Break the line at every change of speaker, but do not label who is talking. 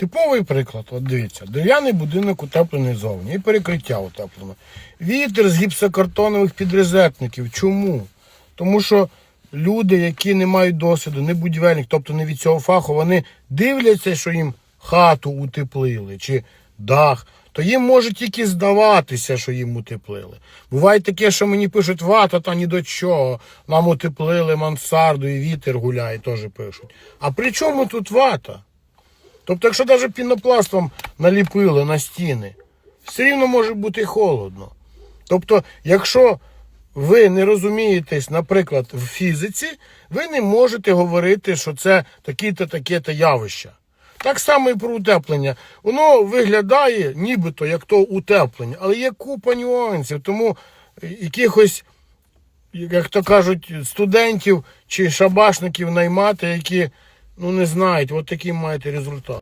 Типовий приклад, от дивіться, дерев'яний будинок утеплений зовні і перекриття утеплено. Вітер з гіпсокартонових підрезервників. Чому? Тому що люди, які не мають досвіду, не будівельник, тобто не від цього фаху, вони дивляться, що їм хату утеплили чи дах, то їм може тільки здаватися, що їм утеплили. Буває таке, що мені пишуть, вата та ні до чого. Нам утеплили мансарду і вітер гуляє, теж пишуть. А при чому тут вата? Тобто, якщо навіть пінопластом наліпили на стіни, все рівно може бути холодно. Тобто, якщо ви не розумієтесь, наприклад, в фізиці, ви не можете говорити, що це такі-то таке-то явища. Так само і про утеплення. Воно виглядає нібито як то утеплення, але є купа нюансів, тому якихось, як то кажуть, студентів чи шабашників наймати, які ну не знають, от такий маєте результат.